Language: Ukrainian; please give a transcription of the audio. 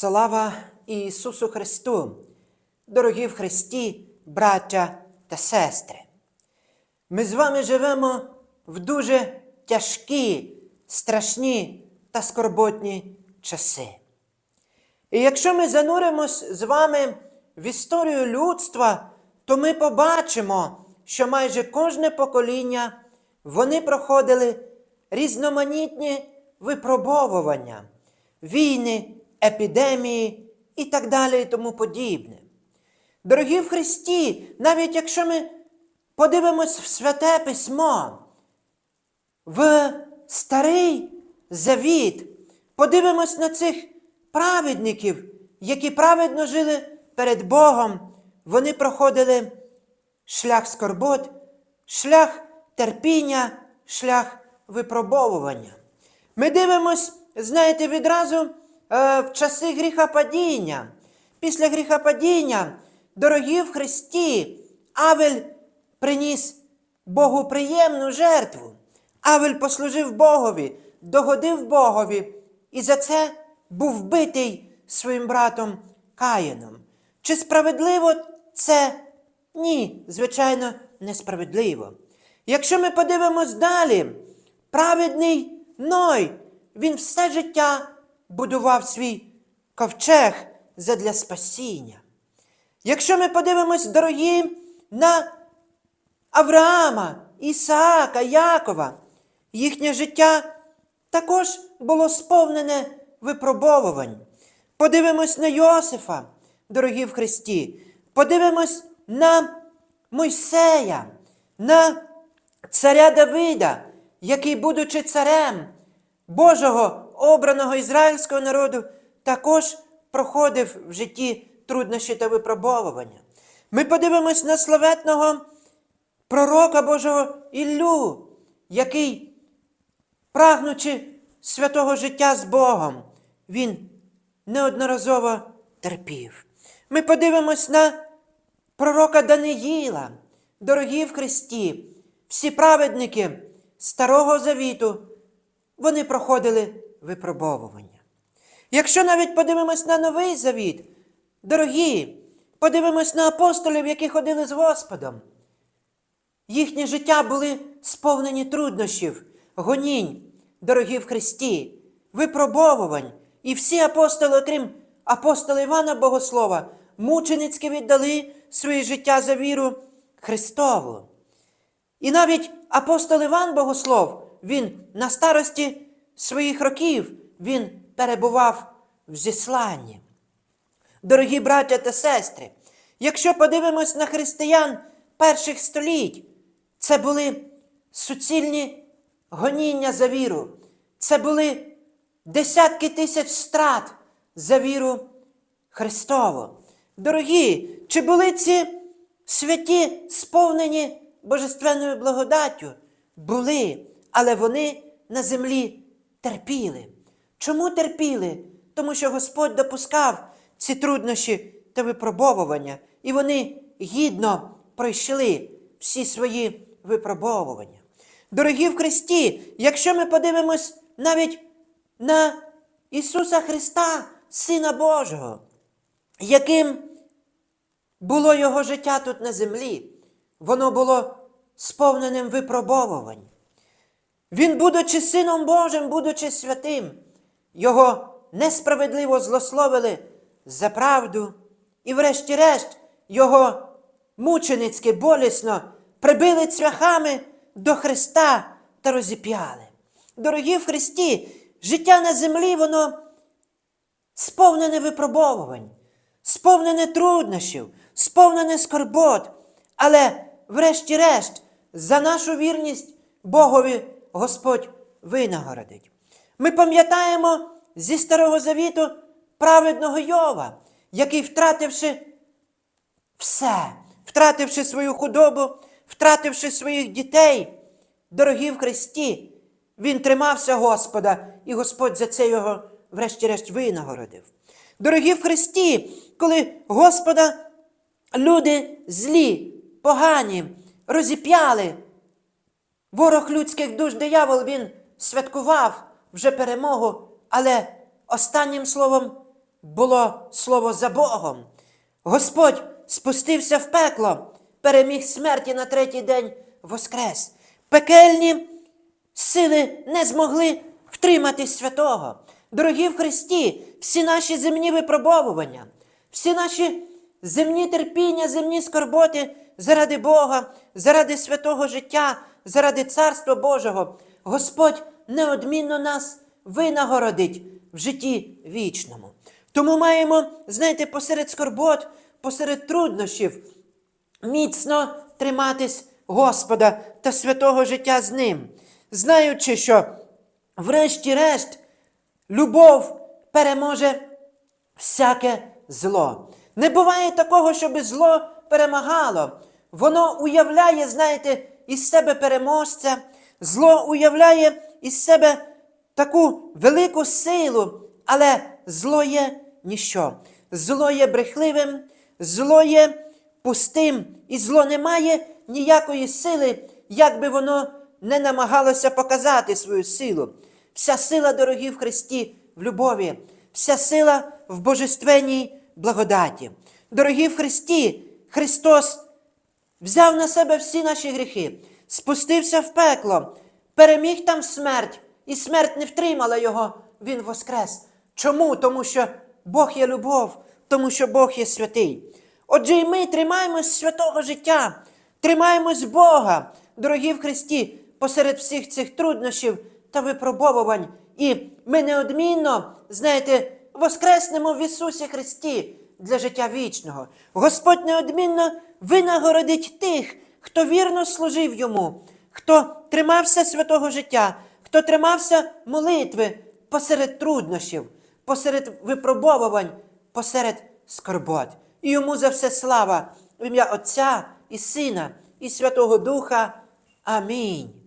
Слава Ісусу Христу! Дорогі в Христі, браття та сестри! Ми з вами живемо в дуже тяжкі, страшні та скорботні часи. І якщо ми зануримось з вами в історію людства, то ми побачимо, що майже кожне покоління вони проходили різноманітні випробовування, війни, епідемії і так далі і тому подібне. Дорогі в Христі, навіть якщо ми подивимось в Святе Письмо, в Старий Завіт, подивимось на цих праведників, які праведно жили перед Богом, вони проходили шлях скорбот, шлях терпіння, шлях випробовування. Ми дивимось, знаєте, відразу в часи гріхопадіння. Після гріхопадіння, дорогі в Христі, Авель приніс Богу приємну жертву. Авель послужив Богові, догодив Богові, і за це був вбитий своїм братом Каїном. Чи справедливо це? Ні, звичайно, несправедливо. Якщо ми подивимось далі, праведний Ной, він все життя будував свій ковчег задля спасіння. Якщо ми подивимось, дорогі, на Авраама, Ісаака, Якова, їхнє життя також було сповнене випробовувань. Подивимось на Йосифа, дорогі в Христі, подивимось на Мойсея, на царя Давида, який, будучи царем Божого обраного ізраїльського народу, також проходив в житті труднощі та випробовування. Ми подивимось на славетного пророка Божого Іллю, який, прагнучи святого життя з Богом, він неодноразово терпів. Ми подивимось на пророка Даниїла, дорогі в Христі, всі праведники Старого Завіту, вони проходили випробовування. Якщо навіть подивимось на Новий Завіт, дорогі, подивимось на апостолів, які ходили з Господом. Їхнє життя були сповнені труднощів, гонінь, дорогі в Христі, випробовувань. І всі апостоли, окрім апостола Івана Богослова, мученицьки віддали своє життя за віру Христову. І навіть апостол Іван Богослов, він на старості своїх років він перебував в зісланні. Дорогі браття та сестри, якщо подивимось на християн перших століть, це були суцільні гоніння за віру, це були десятки тисяч страт за віру Христову. Дорогі, чи були ці святі сповнені божественною благодаттю? Були, але вони на землі терпіли. Чому терпіли? Тому що Господь допускав ці труднощі та випробовування, і вони гідно пройшли всі свої випробовування. Дорогі в Христі, якщо ми подивимось навіть на Ісуса Христа, Сина Божого, яким було Його життя тут на землі, воно було сповненим випробовувань. Він, будучи Сином Божим, будучи святим, Його несправедливо злословили за правду, і, врешті-решт, Його мученицьки болісно прибили цвяхами до Христа та розіп'яли. Дорогі в Христі, життя на землі, воно сповнене випробовувань, сповнене труднощів, сповнене скорбот, але, врешті-решт, за нашу вірність Богові Господь винагородить. Ми пам'ятаємо зі Старого Завіту праведного Йова, який, втративши все, втративши свою худобу, втративши своїх дітей, дорогі в Христі, він тримався Господа, і Господь за це його, врешті-решт, винагородив. Дорогі в Христі, коли Господа люди злі, погані, розіп'яли, ворог людських душ диявол, він святкував вже перемогу, але останнім словом було слово за Богом. Господь спустився в пекло, переміг смерті на третій день воскрес. Пекельні сили не змогли втримати святого. Дорогі в Христі, всі наші земні випробовування, всі наші земні терпіння, земні скорботи заради Бога, заради святого життя, заради Царства Божого, Господь неодмінно нас винагородить в житті вічному. Тому маємо, знаєте, посеред скорбот, посеред труднощів міцно триматись Господа та святого життя з ним, знаючи, що, врешті-решт, любов переможе всяке зло. Не буває такого, щоб зло перемагало. Воно уявляє, знаєте, із себе переможця, зло уявляє із себе таку велику силу, але зло є ніщо. Зло є брехливим, зло є пустим, і зло не має ніякої сили, як би воно не намагалося показати свою силу. Вся сила, дорогі в Христі, в любові, вся сила в божественній благодаті. Дорогі в Христі, Христос взяв на себе всі наші гріхи, спустився в пекло, переміг там смерть, і смерть не втримала його, Він воскрес. Чому? Тому що Бог є любов, тому що Бог є святий. Отже, і ми тримаємось святого життя, тримаємось Бога, дорогі в Христі, посеред всіх цих труднощів та випробовувань. І ми неодмінно, знаєте, воскреснемо в Ісусі Христі для життя вічного. Господь неодмінно винагородить тих, хто вірно служив йому, хто тримався святого життя, хто тримався молитви посеред труднощів, посеред випробовувань, посеред скорбот. І йому за все слава в ім'я Отця і Сина, і Святого Духа. Амінь.